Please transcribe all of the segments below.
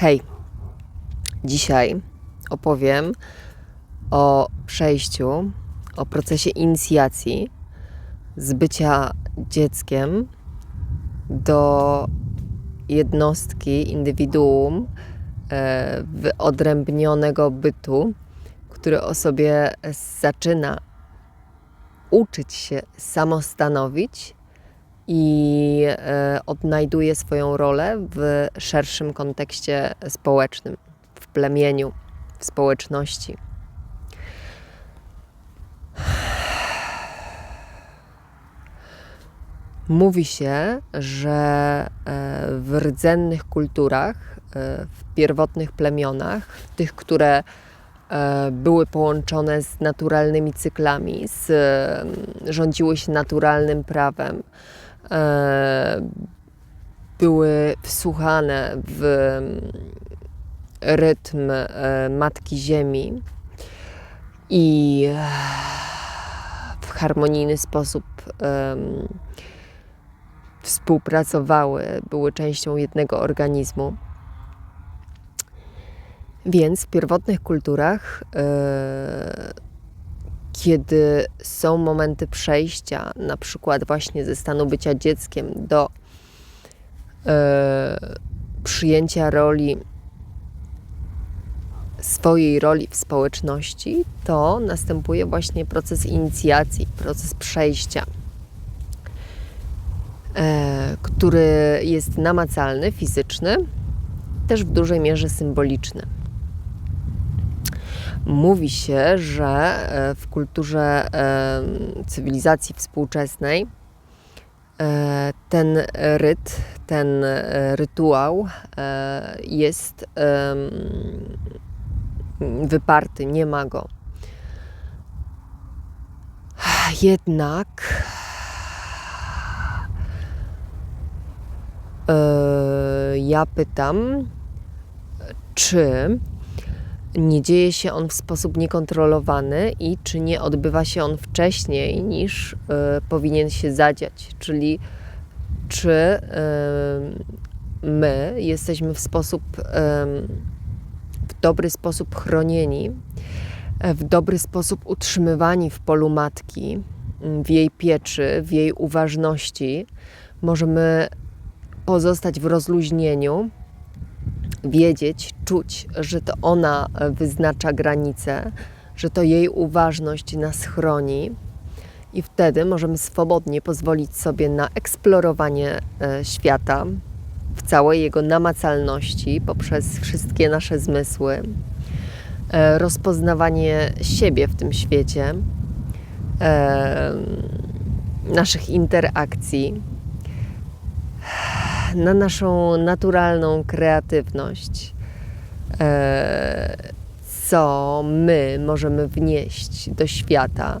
Hej, dzisiaj opowiem o przejściu, o procesie inicjacji z bycia dzieckiem do jednostki, indywiduum e, wyodrębnionego bytu, który o sobie zaczyna uczyć się samostanowić i e, odnajduje swoją rolę w szerszym kontekście społecznym, w plemieniu, w społeczności. Mówi się, że e, w rdzennych kulturach, e, w pierwotnych plemionach, tych, które były połączone z naturalnymi cyklami, z, rządziły się naturalnym prawem, były wsłuchane w rytm e, Matki Ziemi i w harmonijny sposób współpracowały, były częścią jednego organizmu. Więc w pierwotnych kulturach e, kiedy są momenty przejścia, na przykład właśnie ze stanu bycia dzieckiem do e, przyjęcia roli, swojej roli w społeczności, to następuje właśnie proces inicjacji, proces przejścia, e, który jest namacalny, fizyczny, też w dużej mierze symboliczny. Mówi się, że e, w kulturze cywilizacji współczesnej e, ten ryt, ten e, rytuał jest wyparty, nie ma go. Jednak ja pytam, czy nie dzieje się on w sposób niekontrolowany i czy nie odbywa się on wcześniej niż y, powinien się zadziać, czyli czy y, my jesteśmy w sposób, y, w dobry sposób chronieni, w dobry sposób utrzymywani w polu matki, w jej pieczy, w jej uważności. Możemy pozostać w rozluźnieniu, wiedzieć, czuć, że to ona wyznacza granice, że to jej uważność nas chroni. I wtedy możemy swobodnie pozwolić sobie na eksplorowanie e, świata w całej jego namacalności poprzez wszystkie nasze zmysły, e, rozpoznawanie siebie w tym świecie, e, naszych interakcji na naszą naturalną kreatywność, e, co my możemy wnieść do świata,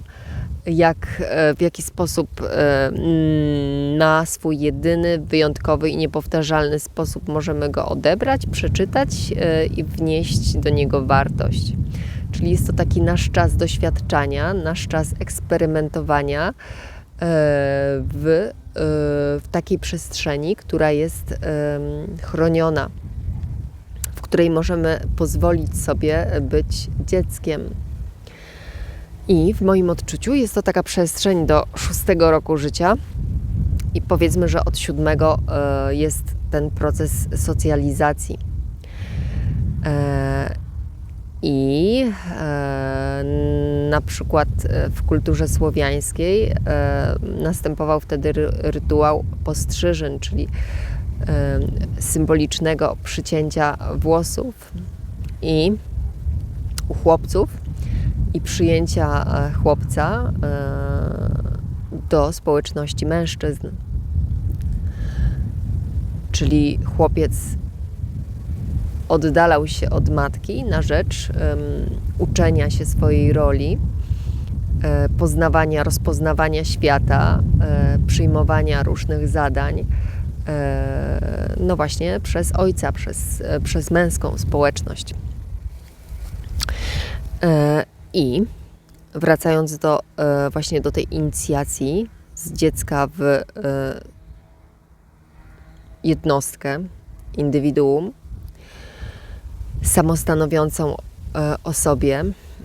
jak, e, w jaki sposób e, na swój jedyny, wyjątkowy i niepowtarzalny sposób możemy go odebrać, przeczytać i wnieść do niego wartość. Czyli jest to taki nasz czas doświadczania, nasz czas eksperymentowania w w takiej przestrzeni, która jest chroniona, w której możemy pozwolić sobie być dzieckiem. I w moim odczuciu jest to taka przestrzeń do szóstego roku życia, i powiedzmy, że od siódmego e, jest ten proces socjalizacji. E, I e, na przykład e, w kulturze słowiańskiej e, następował wtedy rytuał postrzyżyn, czyli e, symbolicznego przycięcia włosów i u chłopców i przyjęcia chłopca do społeczności mężczyzn. Czyli chłopiec oddalał się od matki na rzecz um, uczenia się swojej roli, e, poznawania, rozpoznawania świata, e, przyjmowania różnych zadań, e, no właśnie przez ojca, przez, e, przez męską społeczność. E, I wracając do, e, właśnie do tej inicjacji z dziecka w jednostkę, indywiduum, samostanowiącą e, osobie,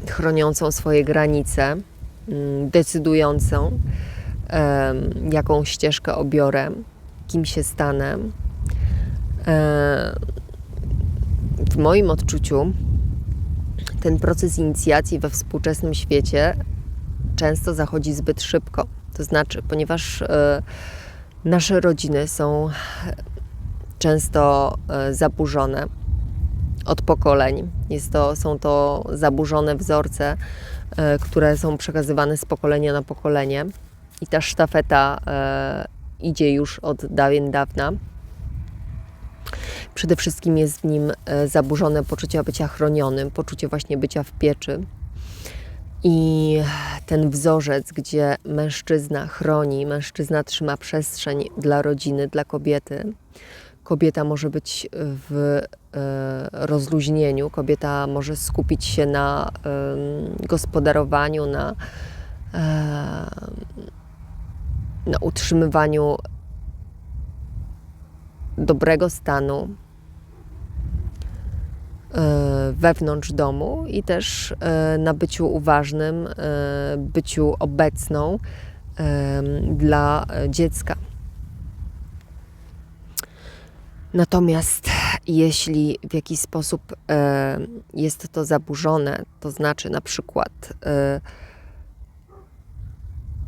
chroniącą swoje granice, decydującą, jaką ścieżkę obiorę, kim się stanę. E, w moim odczuciu ten proces inicjacji we współczesnym świecie często zachodzi zbyt szybko. To znaczy, ponieważ e, nasze rodziny są często zaburzone od pokoleń. Jest to, są to zaburzone wzorce, które są przekazywane z pokolenia na pokolenie i ta sztafeta idzie już od dawien dawna. Przede wszystkim jest w nim e, zaburzone poczucie bycia chronionym, poczucie właśnie bycia w pieczy. I ten wzorzec, gdzie mężczyzna chroni, mężczyzna trzyma przestrzeń dla rodziny, dla kobiety. Kobieta może być w e, rozluźnieniu, kobieta może skupić się na gospodarowaniu, na, e, na utrzymywaniu dobrego stanu e, wewnątrz domu i też e, na byciu uważnym, e, byciu obecną dla dziecka. Natomiast jeśli w jakiś sposób jest to zaburzone, to znaczy na przykład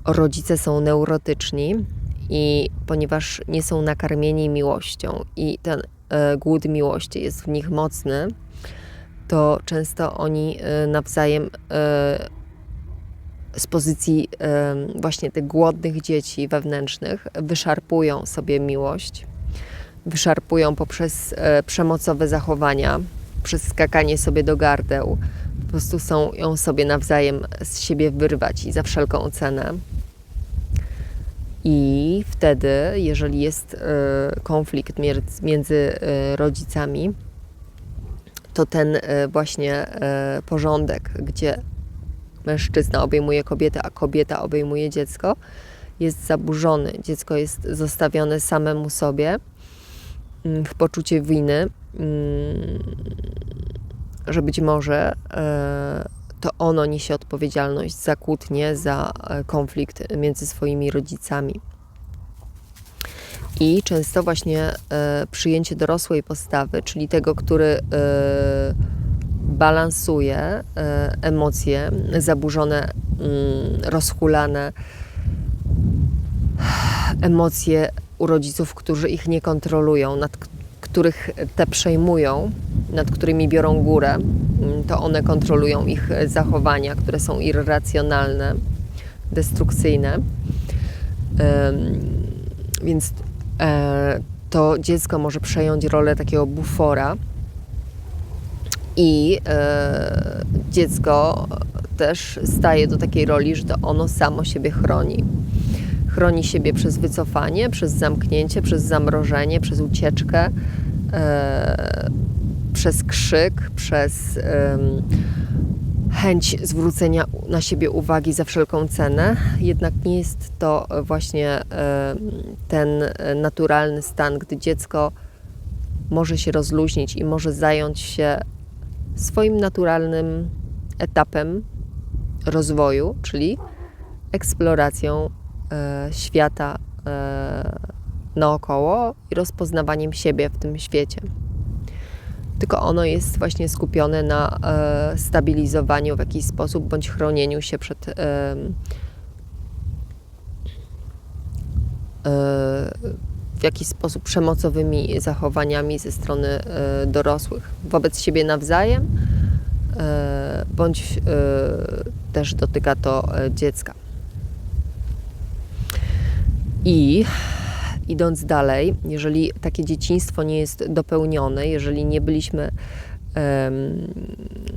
rodzice są neurotyczni, i ponieważ nie są nakarmieni miłością i ten e, głód miłości jest w nich mocny, to często oni e, nawzajem e, z pozycji e, właśnie tych głodnych dzieci wewnętrznych wyszarpują sobie miłość, wyszarpują poprzez e, przemocowe zachowania, przez skakanie sobie do gardeł. Po prostu są ją sobie nawzajem z siebie wyrwać i za wszelką cenę. I wtedy, jeżeli jest e, konflikt między e, rodzicami, to ten właśnie porządek, gdzie mężczyzna obejmuje kobietę, a kobieta obejmuje dziecko, jest zaburzony. Dziecko jest zostawione samemu sobie w poczucie winy, mm, że być może to ono niesie odpowiedzialność za kłótnię, za e, konflikt między swoimi rodzicami. I często właśnie e, przyjęcie dorosłej postawy, czyli tego, który e, balansuje e, emocje zaburzone, mm, rozhulane, emocje u rodziców, którzy ich nie kontrolują, nad których te przejmują, nad którymi biorą górę, mm, to one kontrolują ich zachowania, które są irracjonalne, destrukcyjne. Więc e, to dziecko może przejąć rolę takiego bufora i e, dziecko też staje do takiej roli, że to ono samo siebie chroni. Chroni siebie przez wycofanie, przez zamknięcie, przez zamrożenie, przez ucieczkę, e, przez krzyk, przez e, chęć zwrócenia na siebie uwagi za wszelką cenę. Jednak nie jest to właśnie e, ten naturalny stan, gdy dziecko może się rozluźnić i może zająć się swoim naturalnym etapem rozwoju, czyli eksploracją e, świata e, naokoło i rozpoznawaniem siebie w tym świecie. Tylko ono jest właśnie skupione na e, stabilizowaniu w jakiś sposób bądź chronieniu się przed w jakiś sposób przemocowymi zachowaniami ze strony dorosłych wobec siebie nawzajem, bądź też dotyka to dziecka. I idąc dalej, jeżeli takie dzieciństwo nie jest dopełnione, jeżeli nie byliśmy,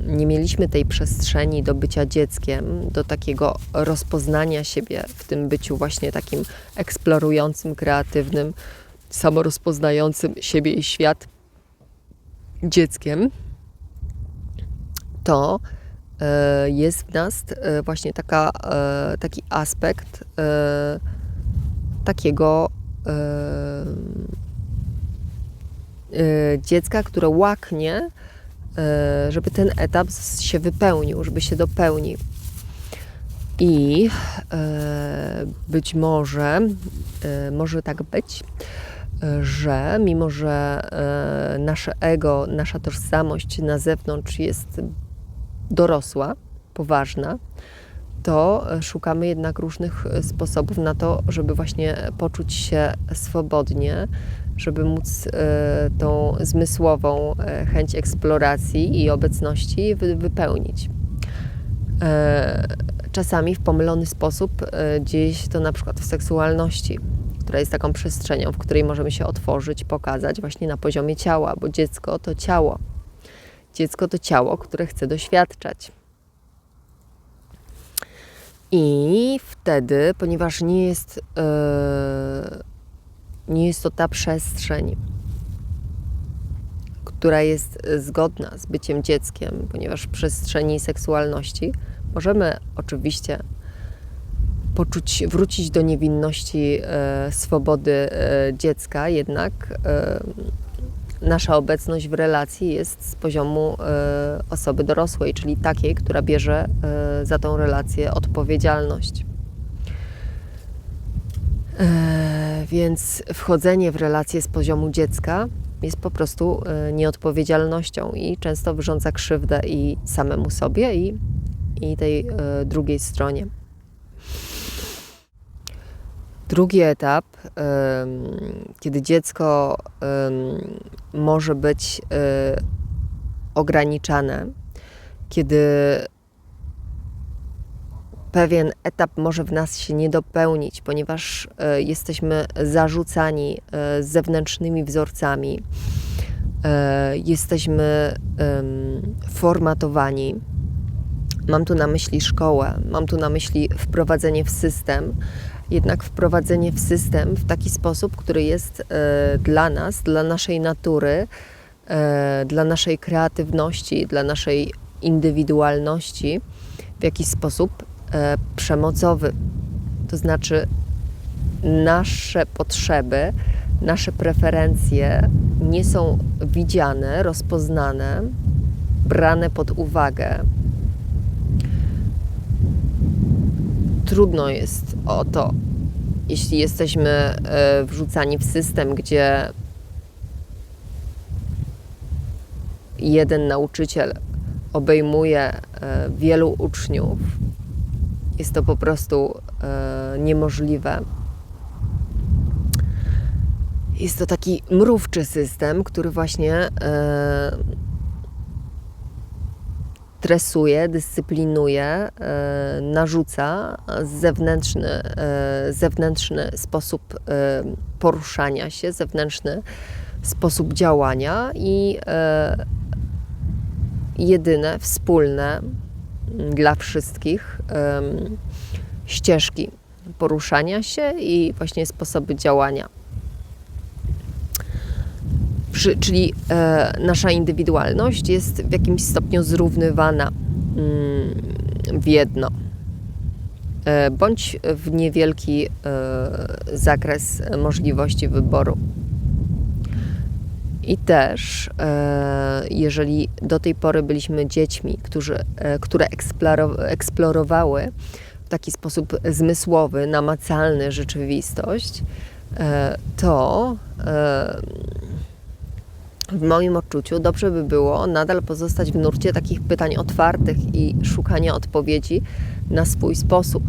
nie mieliśmy tej przestrzeni do bycia dzieckiem, do takiego rozpoznania siebie w tym byciu właśnie takim eksplorującym, kreatywnym, samorozpoznającym siebie i świat dzieckiem, to e, jest w nas e, właśnie taka, e, taki aspekt takiego dziecka, które łaknie e, żeby ten etap się wypełnił, żeby się dopełnił. I e, być może, e, może tak być, że mimo, że e, nasze ego, nasza tożsamość na zewnątrz jest dorosła, poważna, to szukamy jednak różnych sposobów na to, żeby właśnie poczuć się swobodnie, żeby móc e, tą zmysłową e, chęć eksploracji i obecności wy, wypełnić. E, czasami w pomylony sposób dzieje się to na przykład w seksualności, która jest taką przestrzenią, w której możemy się otworzyć, pokazać właśnie na poziomie ciała, bo dziecko to ciało. Dziecko to ciało, które chce doświadczać. I wtedy, ponieważ nie jest, yy, nie jest to ta przestrzeń, która jest zgodna z byciem dzieckiem, ponieważ w przestrzeni seksualności możemy oczywiście poczuć, wrócić do niewinności, e, swobody e, dziecka, jednak nasza obecność w relacji jest z poziomu e, osoby dorosłej, czyli takiej, która bierze e, za tą relację odpowiedzialność. E, więc wchodzenie w relację z poziomu dziecka jest po prostu nieodpowiedzialnością i często wyrządza krzywdę i samemu sobie, i, i tej drugiej stronie. Drugi etap, kiedy dziecko może być e, ograniczane, kiedy pewien etap może w nas się nie dopełnić, ponieważ e, jesteśmy zarzucani e, zewnętrznymi wzorcami, jesteśmy formatowani. Mam tu na myśli szkołę, mam tu na myśli wprowadzenie w system, jednak wprowadzenie w system w taki sposób, który jest e, dla nas, dla naszej natury, e, dla naszej kreatywności, dla naszej indywidualności w jakiś sposób e, przemocowy. To znaczy, nasze potrzeby, nasze preferencje nie są widziane, rozpoznane, brane pod uwagę trudno jest o to, jeśli jesteśmy e, wrzucani w system, gdzie jeden nauczyciel obejmuje e, wielu uczniów, jest to po prostu e, niemożliwe. Jest to taki mrówczy system, który właśnie stresuje, dyscyplinuje, e, narzuca zewnętrzny, e, zewnętrzny sposób e, poruszania się, zewnętrzny sposób działania i jedyne, wspólne dla wszystkich ścieżki poruszania się i właśnie sposoby działania czyli e, nasza indywidualność jest w jakimś stopniu zrównywana mm, w jedno, e, bądź w niewielki e, zakres możliwości wyboru. I też, e, jeżeli do tej pory byliśmy dziećmi, którzy, e, które eksplorowały w taki sposób zmysłowy, namacalny rzeczywistość, e, to w moim odczuciu dobrze by było nadal pozostać w nurcie takich pytań otwartych i szukania odpowiedzi na swój sposób.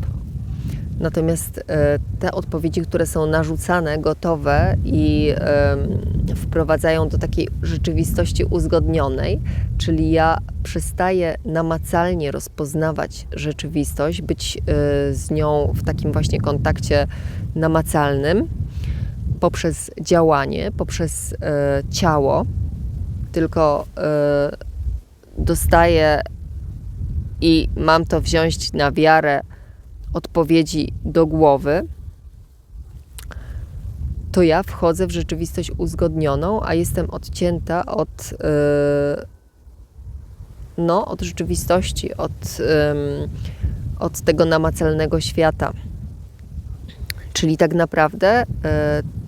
Natomiast e, te odpowiedzi, które są narzucane, gotowe i wprowadzają do takiej rzeczywistości uzgodnionej, czyli ja przestaję namacalnie rozpoznawać rzeczywistość, być e, z nią w takim właśnie kontakcie namacalnym, poprzez działanie, poprzez e, ciało, tylko e, dostaję i mam to wziąć na wiarę odpowiedzi do głowy, to ja wchodzę w rzeczywistość uzgodnioną, a jestem odcięta od, e, no, od rzeczywistości, od, od tego namacalnego świata. Czyli tak naprawdę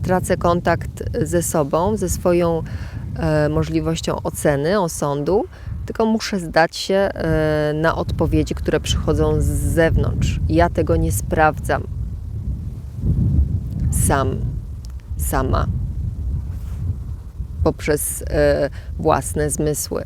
tracę kontakt ze sobą, ze swoją e, możliwością oceny, osądu, tylko muszę zdać się e, na odpowiedzi, które przychodzą z zewnątrz. Ja tego nie sprawdzam. Sam, sama. Poprzez e, własne zmysły.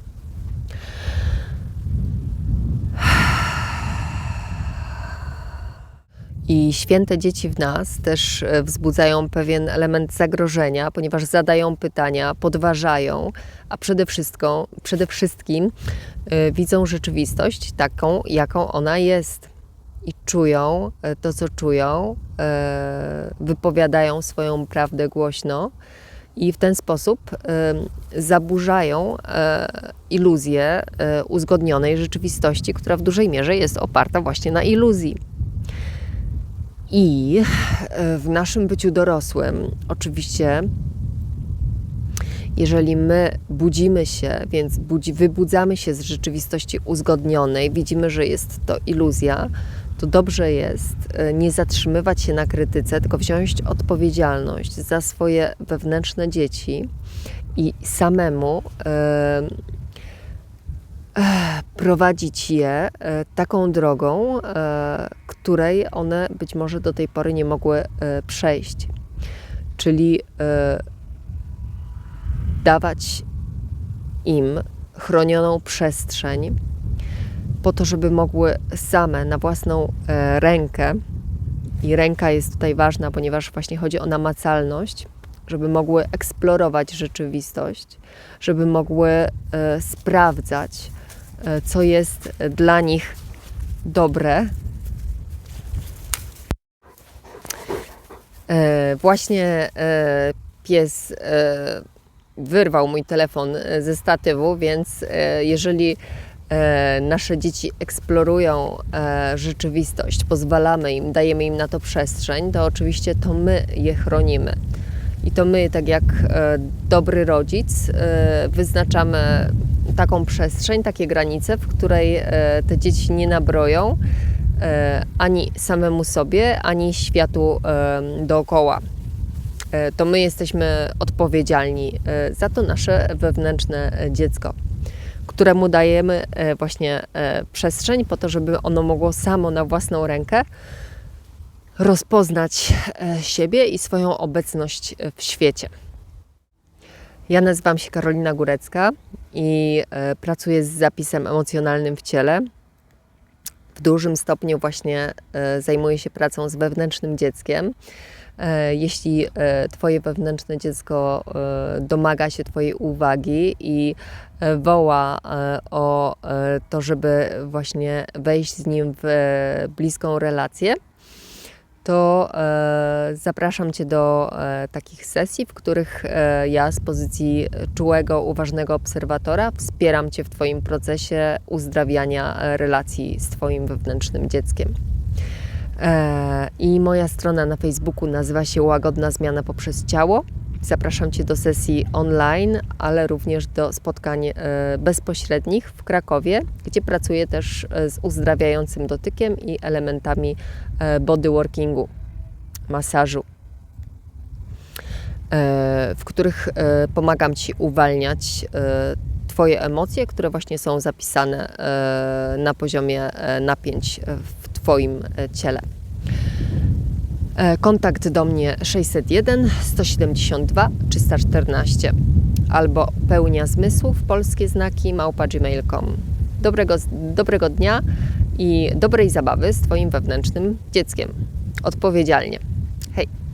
I święte dzieci w nas też e, wzbudzają pewien element zagrożenia, ponieważ zadają pytania, podważają, a przede wszystkim, przede wszystkim e, widzą rzeczywistość taką, jaką ona jest. I czują e, to, co czują, wypowiadają swoją prawdę głośno i w ten sposób zaburzają iluzję uzgodnionej rzeczywistości, która w dużej mierze jest oparta właśnie na iluzji. I e, w naszym byciu dorosłym, oczywiście, jeżeli my budzimy się, więc budzi, wybudzamy się z rzeczywistości uzgodnionej, widzimy, że jest to iluzja, to dobrze jest e, nie zatrzymywać się na krytyce, tylko wziąć odpowiedzialność za swoje wewnętrzne dzieci i samemu e, prowadzić je e, taką drogą, e, której one być może do tej pory nie mogły e, przejść. Czyli dawać im chronioną przestrzeń po to, żeby mogły same na własną rękę, i ręka jest tutaj ważna, ponieważ właśnie chodzi o namacalność, żeby mogły eksplorować rzeczywistość, żeby mogły sprawdzać, co jest dla nich dobre. E, Właśnie e, pies e, wyrwał mój telefon e, ze statywu, więc e, jeżeli e, nasze dzieci eksplorują e, rzeczywistość, pozwalamy im, dajemy im na to przestrzeń, to oczywiście to my je chronimy. I to my, tak jak e, dobry rodzic, e, wyznaczamy taką przestrzeń, takie granice, w której e, te dzieci nie nabroją ani samemu sobie, ani światu dookoła. To my jesteśmy odpowiedzialni za to nasze wewnętrzne dziecko, któremu dajemy właśnie przestrzeń po to, żeby ono mogło samo na własną rękę rozpoznać e, siebie i swoją obecność e, w świecie. Ja nazywam się Karolina Górecka i e, pracuję z zapisem emocjonalnym w ciele. W dużym stopniu właśnie zajmuję się pracą z wewnętrznym dzieckiem. Jeśli Twoje wewnętrzne dziecko domaga się Twojej uwagi i woła o to, żeby właśnie wejść z nim w bliską relację, to e, zapraszam Cię do e, takich sesji, w których e, ja z pozycji czułego, uważnego obserwatora wspieram Cię w Twoim procesie uzdrawiania relacji z Twoim wewnętrznym dzieckiem. I moja strona na Facebooku nazywa się Łagodna Zmiana poprzez Ciało. Zapraszam Cię do sesji online, ale również do spotkań e, bezpośrednich w Krakowie, gdzie pracuję też e, z uzdrawiającym dotykiem i elementami e, bodyworkingu, masażu, w których pomagam Ci uwalniać Twoje emocje, które właśnie są zapisane na poziomie napięć w Twoim ciele. E, Kontakt do mnie 601 172 314 albo pełnia zmysłów polskie znaki małpa.gmail.com. Dobrego, dobrego dnia i dobrej zabawy z Twoim wewnętrznym dzieckiem. Odpowiedzialnie. Hej!